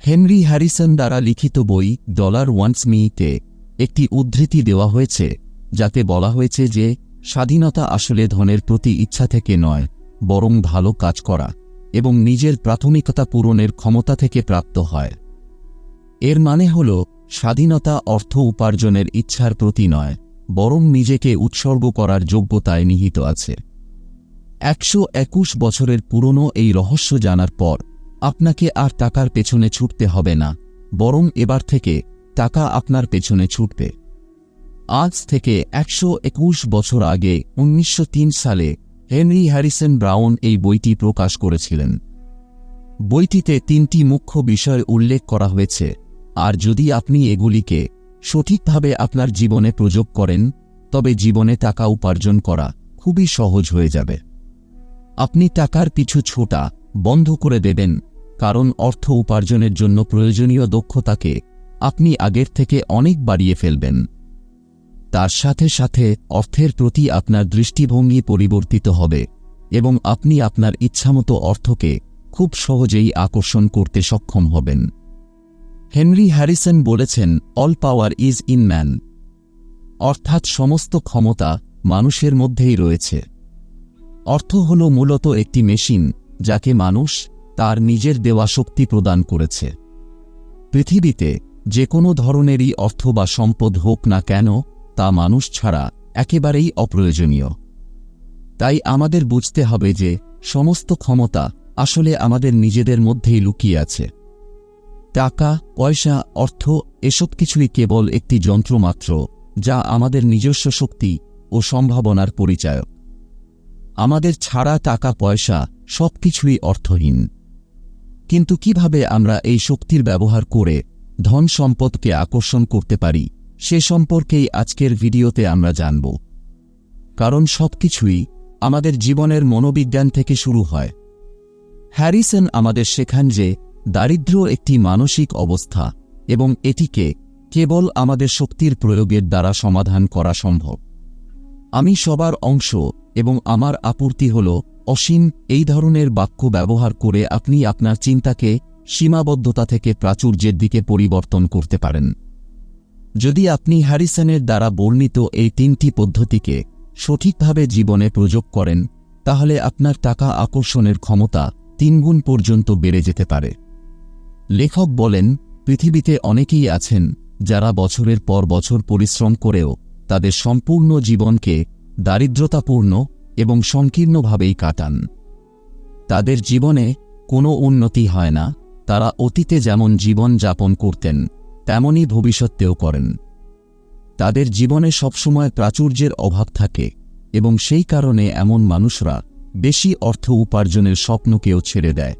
Henry Harrison দ্বারা লিখিত বই ডলার ওয়ান্স মিতে একটি উদ্ধৃতি দেওয়া হয়েছে, যাতে বলা হয়েছে যে স্বাধীনতা আসলে ধনের প্রতি ইচ্ছা থেকে নয়, বরং ভালো কাজ করা এবং নিজের প্রাথমিকতা পূরণের ক্ষমতা থেকে প্রাপ্ত হয়। এর মানে হল, স্বাধীনতা অর্থ উপার্জনের ইচ্ছার প্রতি নয়, বরং নিজেকে উৎসর্গ করার যোগ্যতায় নিহিত আছে। একশো একুশ বছরের পুরনো এই রহস্য জানার পর আপনাকে আর টাকার পেছনে ছুটতে হবে না, বরং এবার থেকে টাকা আপনার পেছনে ছুটবে। আজ থেকে একশো একুশ বছর আগে উনিশশো তিন সালে হেনরি হ্যারিসন ব্রাউন এই বইটি প্রকাশ করেছিলেন। বইটিতে তিনটি মুখ্য বিষয় উল্লেখ করা হয়েছে, আর যদি আপনি এগুলিকে সঠিকভাবে আপনার জীবনে প্রয়োগ করেন, তবে জীবনে টাকা উপার্জন করা খুবই সহজ হয়ে যাবে। আপনি টাকার পিছু ছোটা বন্ধ করে দেবেন কারণ অর্থ উপার্জনের জন্য প্রয়োজনীয় দক্ষতাকে আপনি আগের থেকে অনেক বাড়িয়ে ফেলবেন। তার সাথে সাথে অর্থের প্রতি আপনার দৃষ্টিভঙ্গি পরিবর্তিত হবে এবং আপনি আপনার ইচ্ছামতো অর্থকে খুব সহজেই আকর্ষণ করতে সক্ষম হবেন। হেনরি হ্যারিসন বলেছেন all power is in man অর্থাৎ সমস্ত ক্ষমতা মানুষের মধ্যেই রয়েছে। অর্থ হল মূলত একটি মেশিন, যাকে মানুষ তার নিজের দেওয়া শক্তি প্রদান করেছে। পৃথিবীতে যে কোনো ধরনেরই অর্থ বা সম্পদ হোক না কেন, তা মানুষ ছাড়া একেবারেই অপ্রয়োজনীয়। তাই আমাদের বুঝতে হবে যে সমস্ত ক্ষমতা আসলে আমাদের নিজেদের মধ্যেই লুকিয়ে আছে। টাকা, পয়সা, অর্থ এসব কিছুই কেবল একটি যন্ত্রমাত্র যা আমাদের নিজস্ব শক্তি ও সম্ভাবনার পরিচায়ক। আমাদের ছাড়া টাকা, পয়সা সবকিছুই অর্থহীন। কিন্তু কীভাবে আমরা এই শক্তির ব্যবহার করে ধন সম্পদকে আকর্ষণ করতে পারি, সে সম্পর্কেই আজকের ভিডিওতে আমরা জানব। কারণ সবকিছুই আমাদের জীবনের মনোবিজ্ঞান থেকে শুরু হয়। হ্যারিসন আমাদের শেখান যে দারিদ্র্য একটি মানসিক অবস্থা এবং এটিকে কেবল আমাদের শক্তির প্রয়োগের দ্বারা সমাধান করা সম্ভব। আমি সবার অংশ এবং আমার আপূর্তি হল অসীম, এই ধরনের বাক্য ব্যবহার করে আপনি আপনার চিন্তাকে সীমাবদ্ধতা থেকে প্রাচুর্যের দিকে পরিবর্তন করতে পারেন। যদি আপনি হ্যারিসনের দ্বারা বর্ণিত এই তিনটি পদ্ধতিকে সঠিকভাবে জীবনে প্রয়োগ করেন, তাহলে আপনার টাকা আকর্ষণের ক্ষমতা তিনগুণ পর্যন্ত বেড়ে যেতে পারে। লেখক বলেন, পৃথিবীতে অনেকেই আছেন যারা বছরের পর বছর পরিশ্রম করেও তাদের সম্পূর্ণ জীবনকে দারিদ্রতাপূর্ণ এবং সংকীর্ণভাবেই কাটান। তাদের জীবনে কোনো উন্নতি হয় না, তারা অতীতে যেমন জীবন যাপন করতেন, তেমনই ভবিষ্যতেও করেন। তাদের জীবনে সবসময় প্রাচুর্যের অভাব থাকে এবং সেই কারণে এমন মানুষরা বেশি অর্থ উপার্জনের স্বপ্নকেও ছেড়ে দেয়।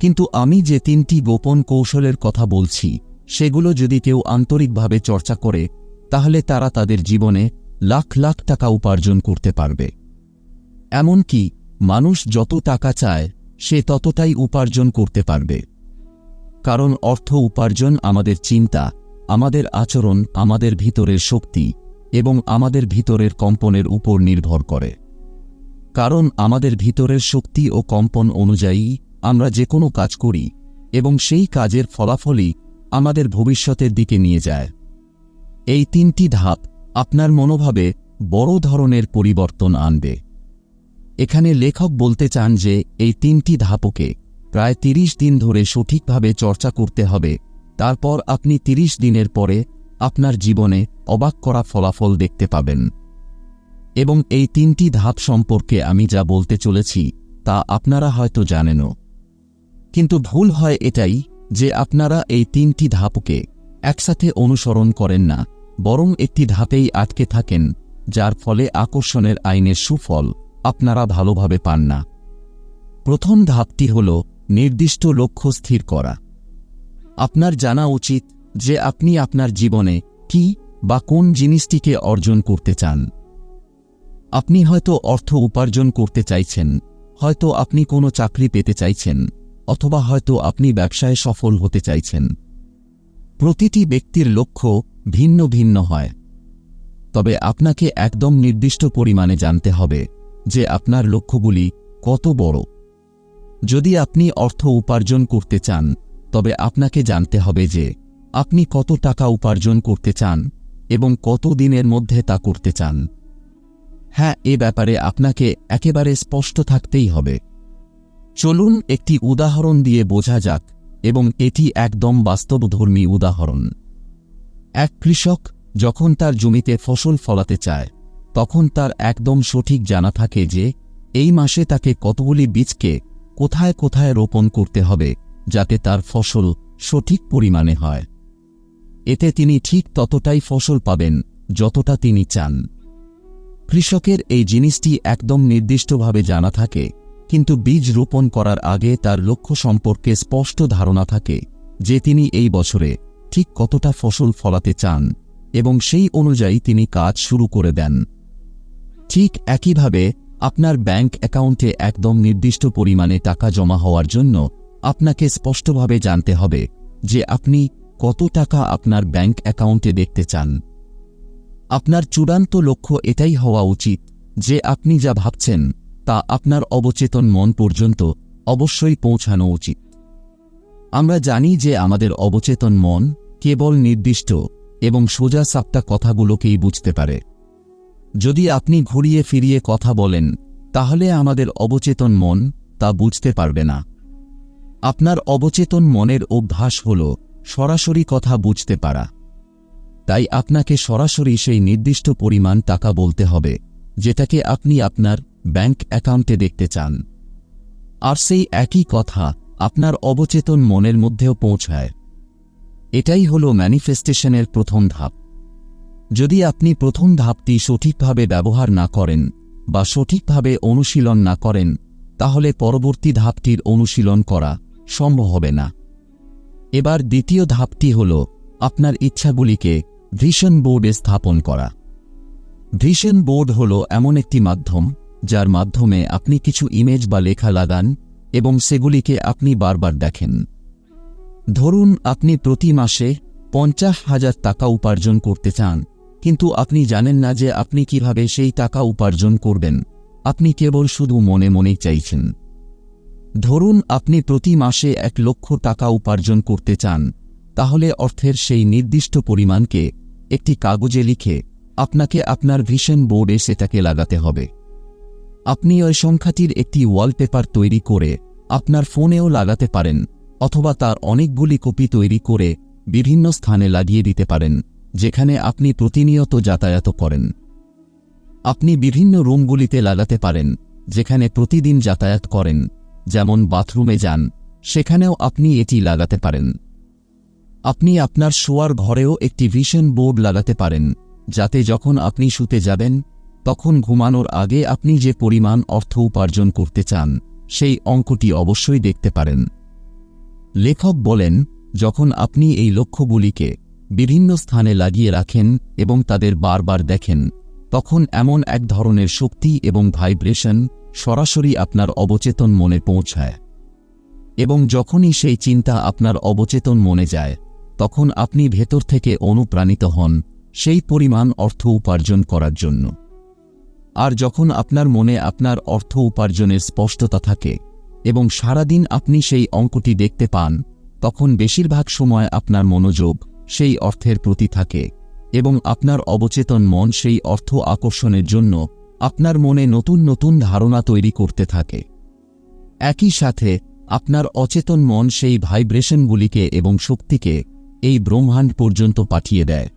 কিন্তু আমি যে তিনটি গোপন কৌশলের কথা বলছি, সেগুলো যদি কেউ আন্তরিকভাবে চর্চা করে, তাহলে তারা তাদের জীবনে লাখ লাখ টাকা উপার্জন করতে পারবে। এমনকি মানুষ যত টাকা চায়, সে ততটাই উপার্জন করতে পারবে। কারণ অর্থ উপার্জন আমাদের চিন্তা, আমাদের আচরণ, আমাদের ভিতরের শক্তি এবং আমাদের ভিতরের কম্পনের উপর নির্ভর করে। কারণ আমাদের ভিতরের শক্তি ও কম্পন অনুযায়ী আমরা যে কোনো কাজ করি এবং সেই কাজের ফলাফলই আমাদের ভবিষ্যতের দিকে নিয়ে যায়। এই তিনটি ধাপ আপনার মনোভাবে বড় ধরনের পরিবর্তন আনবে। এখানে লেখক বলতে চান যে, এই তিনটি ধাপকে প্রায় ৩০ দিন ধরে সঠিকভাবে চর্চা করতে হবে। তারপর আপনি ৩০ দিনের পরে আপনার জীবনে অবাক করা ফলাফল দেখতে পাবেন। এবং এই তিনটি ধাপ সম্পর্কে আমি যা বলতে চলেছি, তা আপনারা হয়তো জানেনও। কিন্তু ভুল হয় এটাই যে আপনারা এই তিনটি ধাপকে একসাথে অনুসরণ করেন না, বরং একটি ধাপেই আটকে থাকেন, যার ফলে আকর্ষণের আইনের সুফল আপনারা ভালোভাবে পান না। প্রথম ধাপটি হল নির্দিষ্ট লক্ষ্য স্থির করা। আপনার জানা উচিত যে আপনি আপনার জীবনে কি বা কোন জিনিসটিকে অর্জন করতে চান। আপনি হয়তো অর্থ উপার্জন করতে চাইছেন, হয়তো আপনি কোনো চাকরি পেতে চাইছেন, অথবা হয়তো আপনি ব্যবসায় সফল হতে চাইছেন। প্রতিটি ব্যক্তির লক্ষ্য ভিন্ন ভিন্ন হয়। তবে আপনাকে একদম নির্দিষ্ট পরিমাণে জানতে হবে। যে আপনার লক্ষ্যগুলি কত বড়। যদি আপনি অর্থ উপার্জন করতে চান, তবে আপনাকে জানতে হবে যে আপনি কত টাকা উপার্জন করতে চান এবং কত দিনের মধ্যে তা করতে চান। হ্যাঁ এ ব্যাপারে আপনাকে একেবারে স্পষ্ট থাকতেই হবে। চলুন একটি উদাহরণ দিয়ে বোঝা যাক, এবং এটি একদম বাস্তবধর্মী উদাহরণ। এক কৃষক যখন তার জমিতে ফসল ফলাতে চায় তখন তার একদম সঠিক জানা থাকে যে, এই মাসে তাকে কতগুলি বীজকে কোথায় কোথায় রোপণ করতে হবে, যাতে তার ফসল সঠিক পরিমাণে হয়। এতে তিনি ঠিক ততটাই ফসল পাবেন, যতটা তিনি চান। কৃষকের এই জিনিসটি একদম নির্দিষ্টভাবে জানা থাকে, কিন্তু বীজ রোপণ করার আগে তার লক্ষ্য সম্পর্কে স্পষ্ট ধারণা থাকে যে তিনি এই বছরে ঠিক কতটা ফসল ফলাতে চান এবং সেই অনুযায়ী তিনি কাজ শুরু করে দেন। ঠিক একইভাবে, আপনার ব্যাংক অ্যাকাউন্টে একদম নির্দিষ্ট পরিমাণে টাকা জমা হওয়ার জন্য আপনাকে স্পষ্টভাবে জানতে হবে যে আপনি কত টাকা আপনার ব্যাংক অ্যাকাউন্টে দেখতে চান। আপনার চূড়ান্ত লক্ষ্য এটাই হওয়া উচিত যে আপনি যা ভাবছেন তা আপনার অবচেতন মন পর্যন্ত অবশ্যই পৌঁছানো উচিত। আমরা জানি যে আমাদের অবচেতন মন কেবল নির্দিষ্ট এবং সোজা সাপ্তা কথাগুলোকেই বুঝতে পারে। যদি আপনি ঘুরিয়ে ফিরিয়ে কথা বলেন, তাহলে আমাদের অবচেতন মন তা বুঝতে পারবে না। আপনার অবচেতন মনের অভ্যাস হল সরাসরি কথা বুঝতে পারা। তাই আপনাকে সরাসরি সেই নির্দিষ্ট পরিমাণ টাকা বলতে হবে, যেটাকে আপনি আপনার ব্যাংক অ্যাকাউন্টে দেখতে চান। আর সেই একই কথা আপনার অবচেতন মনের মধ্যেও পৌঁছায়। এটাই হল ম্যানিফেস্টেশনের প্রথম ধাপ। যদি আপনি প্রথম ধাপটি সঠিকভাবে ব্যবহার না করেন বা সঠিকভাবে অনুশীলন না করেন, তাহলে পরবর্তী ধাপটির অনুশীলন করা সম্ভব হবে না। এবার দ্বিতীয় ধাপটি হল আপনার ইচ্ছাগুলিকে ভিশন বোর্ডে স্থাপন করা। ভিশন বোর্ড হল এমন একটি মাধ্যম যার মাধ্যমে আপনি কিছু ইমেজ বা লেখা লাগান এবং সেগুলিকে আপনি বারবার দেখেন। ধরুন, আপনি প্রতি মাসে পঞ্চাশ হাজার টাকা উপার্জন করতে চান। কিন্তু আপনি জানেন না যে আপনি কীভাবে সেই টাকা উপার্জন করবেন। আপনি কেবল শুধু মনে মনেই চাইছেন। ধরুন আপনি প্রতি মাসে এক লক্ষ টাকা উপার্জন করতে চান, তাহলে অর্থের সেই নির্দিষ্ট পরিমাণকে একটি কাগজে লিখে আপনাকে আপনার ভিশন বোর্ডে সেটাকে লাগাতে হবে। আপনি ওই সংখ্যাটির একটি ওয়ালপেপার তৈরি করে আপনার ফোনেও লাগাতে পারেন, অথবা তার অনেকগুলি কপি তৈরি করে বিভিন্ন স্থানে লাগিয়ে দিতে পারেন। যেখানে আপনি প্রতিনিয়ত যাতায়াত করেন। আপনি বিভিন্ন রুমগুলিতে লাগাতে পারেন, যেখানে প্রতিদিন যাতায়াত করেন, যেমন বাথরুমে যান, সেখানেও আপনি এটি লাগাতে পারেন। আপনি আপনার শোয়ার ঘরেও একটি ভিশন বোর্ড লাগাতে পারেন, যাতে যখন আপনি শুতে যাবেন, তখন ঘুমানোর আগে আপনি যে পরিমাণ অর্থ উপার্জন করতে চান, সেই অঙ্কটি অবশ্যই দেখতে পারেন। লেখক বলেন, যখন আপনি এই লক্ষ্যগুলিকে বিভিন্ন স্থানে লাগিয়ে রাখেন এবং তাদের বারবার দেখেন। তখন এমন এক ধরনের শক্তি এবং ভাইব্রেশন সরাসরি আপনার অবচেতন মনে পৌঁছায়। এবং যখনই সেই চিন্তা আপনার অবচেতন মনে যায়, তখন আপনি ভেতর থেকে অনুপ্রাণিত হন সেই পরিমাণ অর্থ উপার্জন করার জন্য। আর যখন আপনার মনে আপনার অর্থ উপার্জনের স্পষ্টতা থাকে এবং সারাদিন আপনি সেই অঙ্কটি দেখতে পান, তখন বেশিরভাগ সময় আপনার মনোযোগ সেই অর্থের প্রতি থাকে, এবং আপনার অবচেতন মন সেই অর্থ আকর্ষণের জন্য আপনার মনে নতুন নতুন ধারণা তৈরি করতে থাকে। একই সাথে, আপনার অচেতন মন সেই ভাইব্রেশনগুলিকে এবং শক্তিকে এই ব্রহ্মাণ্ড পর্যন্ত পাঠিয়ে দেয়,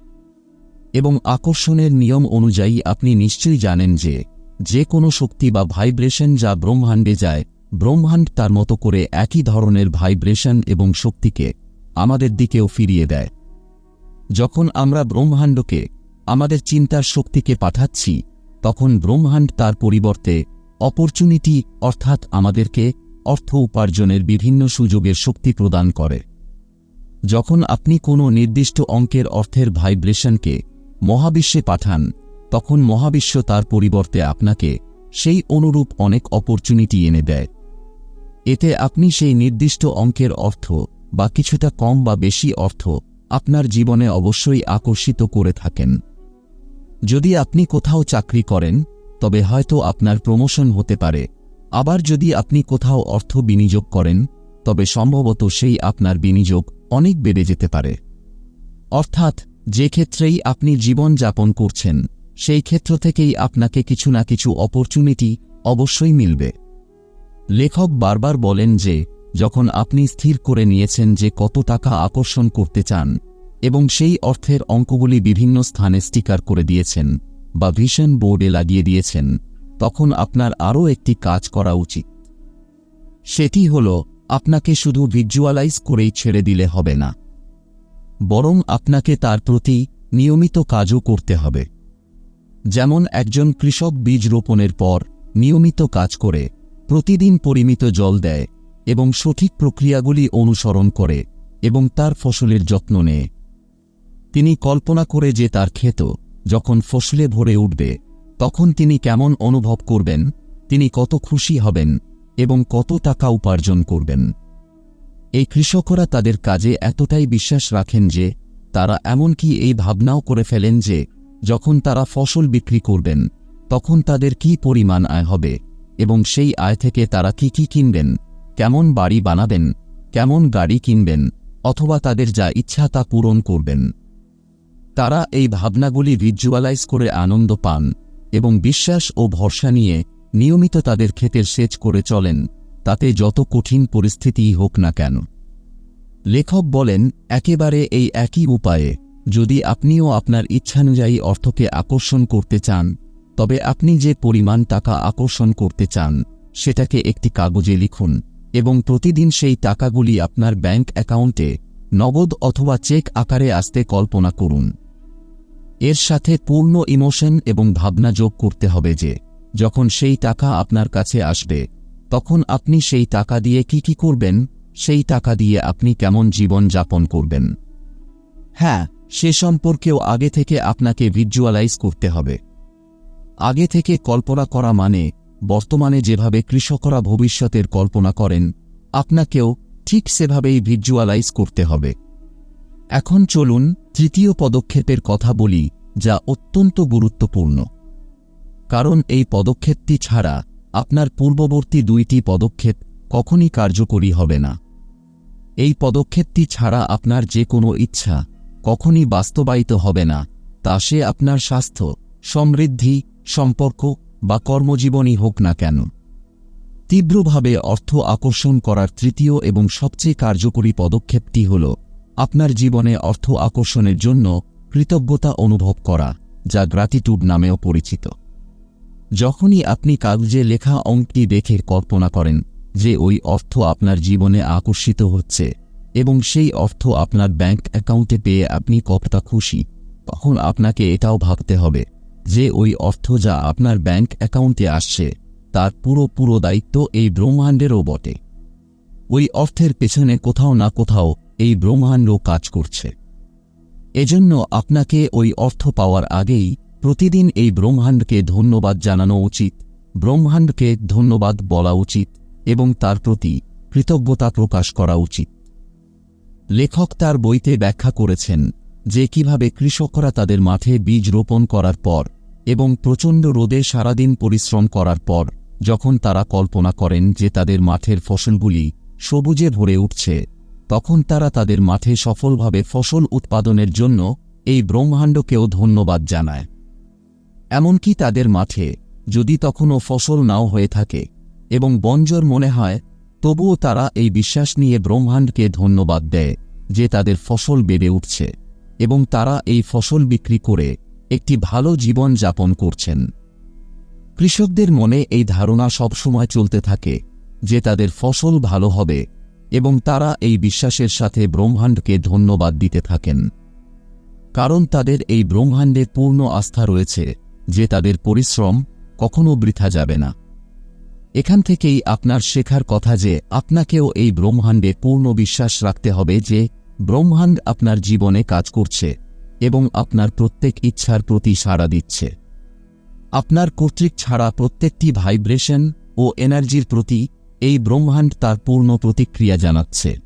এবং আকর্ষণের নিয়ম অনুযায়ী আপনি নিশ্চয়ই জানেন যে যে কোনো শক্তি বা ভাইব্রেশন যা ব্রহ্মাণ্ডে যায়, ব্রহ্মাণ্ড তার মতো করে একই ধরনের ভাইব্রেশন এবং শক্তিকে আমাদের দিকেও ফিরিয়ে দেয়। যখন আমরা ব্রহ্মাণ্ডকে, আমাদের চিন্তার শক্তিকে পাঠাচ্ছি, তখন ব্রহ্মাণ্ড তার পরিবর্তে অপরচুনিটি অর্থাৎ আমাদেরকে অর্থ উপার্জনের বিভিন্ন সুযোগের শক্তি প্রদান করে। যখন আপনি কোনো নির্দিষ্ট অঙ্কের অর্থের ভাইব্রেশনকে মহাবিশ্বে পাঠান, তখন মহাবিশ্ব তার পরিবর্তে আপনাকে সেই অনুরূপ অনেক অপরচুনিটি এনে দেয়। এতে আপনি সেই নির্দিষ্ট অঙ্কের অর্থ বা কিছুটা কম বা বেশি অর্থ আপনার জীবনে অবশ্যই আকর্ষিত করে থাকেন। যদি আপনি কোথাও চাকরি করেন, তবে হয়তো আপনার প্রমোশন হতে পারে। আবার যদি আপনি কোথাও অর্থ বিনিয়োগ করেন, তবে সম্ভবত সেই আপনার বিনিয়োগ অনেক বেড়ে যেতে পারে। অর্থাৎ, যে ক্ষেত্রেই আপনি জীবন যাপন করছেন, সেই ক্ষেত্র থেকেই আপনাকে কিছু না কিছু অপরচুনিটি অবশ্যই মিলবে। লেখক বারবার বলেন যে যখন আপনি স্থির করে নিয়েছেন যে কত টাকা আকর্ষণ করতে চান, এবং সেই অর্থের অঙ্কগুলি বিভিন্ন স্থানে স্টিকার করে দিয়েছেন বা ভিশন বোর্ডে লাগিয়ে দিয়েছেন, তখন আপনার আরও একটি কাজ করা উচিত। সেটি হল, আপনাকে শুধু ভিজুয়ালাইজ করেই ছেড়ে দিলে হবে না, বরং আপনাকে তার প্রতি নিয়মিত কাজও করতে হবে। যেমন একজন কৃষক বীজ রোপণের পর নিয়মিত কাজ করে, প্রতিদিন পরিমিত জল দেয় এবং সঠিক প্রক্রিয়াগুলি অনুসরণ করে এবং তার ফসলের যত্ন নেয় তিনি কল্পনা করে যে তার ক্ষেত যখন ফসলে ভরে উঠবে, তখন তিনি কেমন অনুভব করবেন, তিনি কত খুশি হবেন এবং কত টাকা উপার্জন করবেন। এই কৃষকরা তাদের কাজে এতটাই বিশ্বাস রাখেন যে, তারা এমনকি এই ভাবনাও করে ফেলেন যে, যখন তারা ফসল বিক্রি করবেন, তখন তাদের কি পরিমাণ আয় হবে এবং সেই আয় থেকে তারা কি কি কিনবেন। কেমন বাড়ি বানাবেন, কেমন গাড়ি কিনবেন, অথবা তাদের যা ইচ্ছা তা পূরণ করবেন। তারা এই ভাবনাগুলি ভিজুয়ালাইজ করে আনন্দ পান এবং বিশ্বাস ও ভরসা নিয়ে নিয়মিত তাদের ক্ষেতের সেচ করে চলেন, তাতে যত কঠিন পরিস্থিতিই হোক না কেন। লেখক বলেন, একেবারে এই একই উপায়ে, যদি আপনিও আপনার ইচ্ছানুযায়ী অর্থকে আকর্ষণ করতে চান, তবে আপনি যে পরিমাণ টাকা আকর্ষণ করতে চান, সেটাকে একটি কাগজে লিখুন। এবং প্রতিদিন সেই টাকাগুলি আপনার ব্যাংক অ্যাকাউন্টে, নগদ অথবা চেক আকারে আসতে কল্পনা করুন। এর সাথে পূর্ণ ইমোশন এবং ভাবনা যোগ করতে হবে যে, যখন সেই টাকা আপনার কাছে আসবে, তখন আপনি সেই টাকা দিয়ে কি কি করবেন, সেই টাকা দিয়ে আপনি কেমন জীবন যাপন করবেন। হ্যাঁ সে সম্পর্কেও আগে থেকে আপনাকে ভিজুয়ালাইজ করতে হবে। আগে থেকে কল্পনা করা মানে বর্তমানে যেভাবে কৃষকরা ভবিষ্যতের কল্পনা করেন, আপনাকেও ঠিক সেভাবেই ভিজুয়ালাইজ করতে হবে। এখন চলুন তৃতীয় পদক্ষেপের কথা বলি, যা অত্যন্ত গুরুত্বপূর্ণ। কারণ এই পদক্ষেপটি ছাড়া আপনার পূর্ববর্তী দুইটি পদক্ষেপ কখনই কার্যকরী হবে না। এই পদক্ষেপটি ছাড়া আপনার যে কোনো ইচ্ছা কখনই বাস্তবায়িত হবে না, তা সে আপনার স্বাস্থ্য, সমৃদ্ধি, সম্পর্ক বা কর্মজীবনই হোক না কেন। তীব্রভাবে অর্থ আকর্ষণ করার তৃতীয় এবং সবচেয়ে কার্যকরী পদক্ষেপটি হল আপনার জীবনে অর্থ আকর্ষণের জন্য কৃতজ্ঞতা অনুভব করা, যা গ্রাটিটিউড নামেও পরিচিত। যখনই আপনি কাগজে লেখা অঙ্কটি দেখে কল্পনা করেন যে ওই অর্থ আপনার জীবনে আকর্ষিত হচ্ছে এবং সেই অর্থ আপনার ব্যাংক অ্যাকাউন্টে পেয়ে আপনি কতটা খুশি, তখন আপনাকে এটাও ভাবতে হবে। যে ওই অর্থ যা আপনার ব্যাংক অ্যাকাউন্টে আসছে, তার পুরো পুরো দায়িত্ব এই ব্রহ্মাণ্ডেরও বটে। ওই অর্থের পেছনে কোথাও না কোথাও এই ব্রহ্মাণ্ড কাজ করছে। এজন্য আপনাকে ওই অর্থ পাওয়ার আগেই প্রতিদিন এই ব্রহ্মাণ্ডকে ধন্যবাদ জানানো উচিত, ব্রহ্মাণ্ডকে ধন্যবাদ বলা উচিত এবং তার প্রতি কৃতজ্ঞতা প্রকাশ করা উচিত। লেখক তার বইতে ব্যাখ্যা করেছেন যে কীভাবে কৃষকরা তাদের মাঠে বীজ রোপণ করার পর এবং প্রচণ্ড রোদে সারাদিন পরিশ্রম করার পর যখন তারা কল্পনা করেন যে তাদের মাঠের ফসলগুলি সবুজে ভরে উঠছে, তখন তারা তাদের মাঠে সফলভাবে ফসল উৎপাদনের জন্য এই ব্রহ্মাণ্ডকেও ধন্যবাদ জানায়। এমনকি তাদের মাঠে যদি তখনও ফসল নাও হয়ে থাকে এবং বঞ্জর মনে হয়, তবুও তারা এই বিশ্বাস নিয়ে ব্রহ্মাণ্ডকে ধন্যবাদ দেয় যে তাদের ফসল বেড়ে উঠছে। এবং তারা এই ফসল বিক্রি করে একটি ভালো জীবন যাপন করছেন। কৃষকদের মনে এই ধারণা সবসময় চলতে থাকে যে তাদের ফসল ভালো হবে এবং তারা এই বিশ্বাসের সাথে ব্রহ্মাণ্ডকে ধন্যবাদ দিতে থাকেন। কারণ তাদের এই ব্রহ্মাণ্ডে পূর্ণ আস্থা রয়েছে যে তাদের পরিশ্রম কখনো বৃথা যাবে না। এখান থেকেই আপনার শেখার কথা যে আপনাকেও এই ব্রহ্মাণ্ডে পূর্ণ বিশ্বাস রাখতে হবে যে ব্রহ্মাণ্ড আপনার জীবনে কাজ করছে এবং আপনার প্রত্যেক ইচ্ছার প্রতি সাড়া দিচ্ছে। আপনার কর্তৃক ছাড়া প্রত্যেকটি ভাইব্রেশন ও এনার্জির প্রতি এই ব্রহ্মাণ্ড তার পূর্ণ প্রতিক্রিয়া জানাচ্ছে।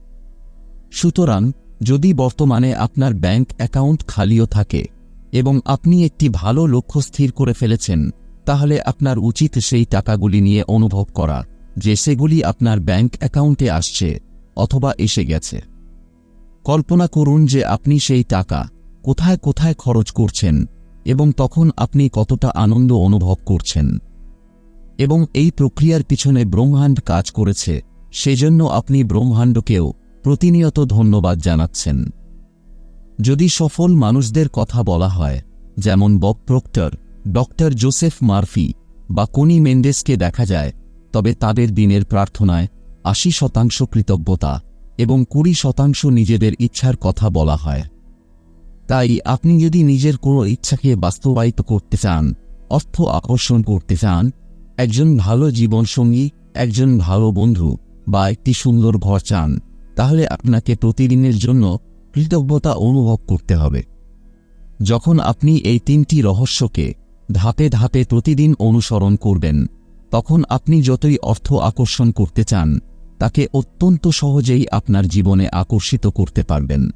সুতরাং, যদি বর্তমানে আপনার ব্যাংক অ্যাকাউন্ট খালিও থাকে এবং আপনি একটি ভালো লক্ষ্য স্থির করে ফেলেছেন, তাহলে আপনার উচিত সেই টাকাগুলি নিয়ে অনুভব করা, যে সেগুলি আপনার ব্যাংক অ্যাকাউন্টে আসছে অথবা এসে গেছে। কল্পনা করুন যে আপনি সেই টাকা কোথায় কোথায় খরচ করছেন এবং তখন আপনি কতটা আনন্দ অনুভব করছেন। এবং এই প্রক্রিয়ার পিছনে ব্রহ্মাণ্ড কাজ করেছে, সেজন্য আপনি ব্রহ্মাণ্ডকেও প্রতিনিয়ত ধন্যবাদ জানাচ্ছেন। যদি সফল মানুষদের কথা বলা হয়, যেমন Bob Proctor, doctor Joseph Murphy বা কোনি মেন্ডেসকে দেখা যায়, তবে তাদের দিনের প্রার্থনায় আশি শতাংশ কৃতজ্ঞতা। এবং কুড়ি শতাংশ নিজেদের ইচ্ছার কথা বলা হয়। তাই আপনি যদি নিজের কোনো ইচ্ছাকে বাস্তবায়িত করতে চান, অর্থ আকর্ষণ করতে চান, একজন ভালো জীবনসঙ্গী, একজন ভালো বন্ধু বা একটি সুন্দর ঘর চান, তাহলে আপনাকে প্রতিদিনের জন্য কৃতজ্ঞতা অনুভব করতে হবে। যখন আপনি এই তিনটি রহস্যকে ধাপে ধাপে প্রতিদিন অনুসরণ করবেন, তখন আপনি যতই অর্থ আকর্ষণ করতে চান তাকে অত্যন্ত সহজেই আপনার জীবনে আকর্ষিত করতে পারবেন।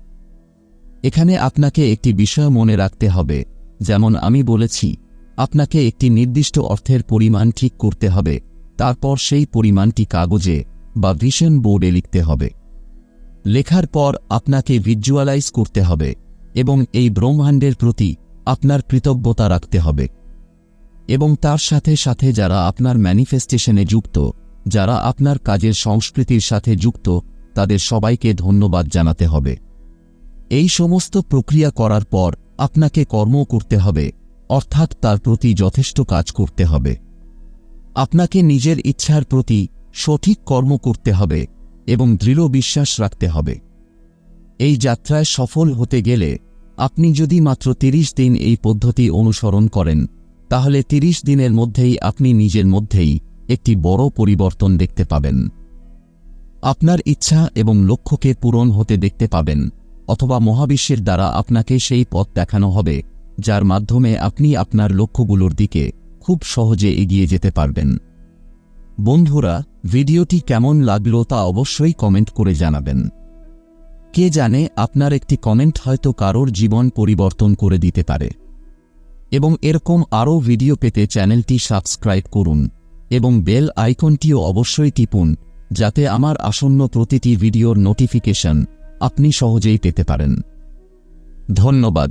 এখানে আপনাকে একটি বিষয় মনে রাখতে হবে, যেমন আমি বলেছি, আপনাকে একটি নির্দিষ্ট অর্থের পরিমাণ ঠিক করতে হবে, তারপর সেই পরিমাণটি কাগজে বা ভিশন বোর্ডে লিখতে হবে। লেখার পর আপনাকে ভিজুয়ালাইজ করতে হবে এবং এই ব্রহ্মাণ্ডের প্রতি আপনার কৃতজ্ঞতা রাখতে হবে। এবং তার সাথে সাথে যারা আপনার ম্যানিফেস্টেশনে যুক্ত যারা আপনার কাজের সংস্কৃতির সাথে যুক্ত, তাদের সবাইকে ধন্যবাদ জানাতে হবে। এই সমস্ত প্রক্রিয়া করার পর আপনাকে কর্ম করতে হবে, অর্থাৎ তার প্রতি যথেষ্ট কাজ করতে হবে। আপনাকে নিজের ইচ্ছার প্রতি সঠিক কর্ম করতে হবে এবং দৃঢ় বিশ্বাস রাখতে হবে। এই যাত্রায় সফল হতে গেলে আপনি যদি মাত্র তিরিশ দিন এই পদ্ধতি অনুসরণ করেন, তাহলে তিরিশ দিনের মধ্যেই আপনি নিজের মধ্যেই একটি বড় পরিবর্তন দেখতে পাবেন। আপনার ইচ্ছা এবং লক্ষ্যকে পূরণ হতে দেখতে পাবেন, অথবা মহাবিশ্বের দ্বারা আপনাকে সেই পথ দেখানো হবে, যার মাধ্যমে আপনি আপনার লক্ষ্যগুলোর দিকে খুব সহজে এগিয়ে যেতে পারবেন। বন্ধুরা, ভিডিওটি কেমন লাগল তা অবশ্যই কমেন্ট করে জানাবেন। কে জানে আপনার একটি কমেন্ট হয়তো কারোর জীবন পরিবর্তন করে দিতে পারে। এবং এরকম আরও ভিডিও পেতে চ্যানেলটি সাবস্ক্রাইব করুন। এবং বেল আইকনটিও অবশ্যই টিপুন, যাতে আমার আসন্ন প্রতিটি ভিডিওর নোটিফিকেশন আপনি সহজেই পেতে পারেন। ধন্যবাদ।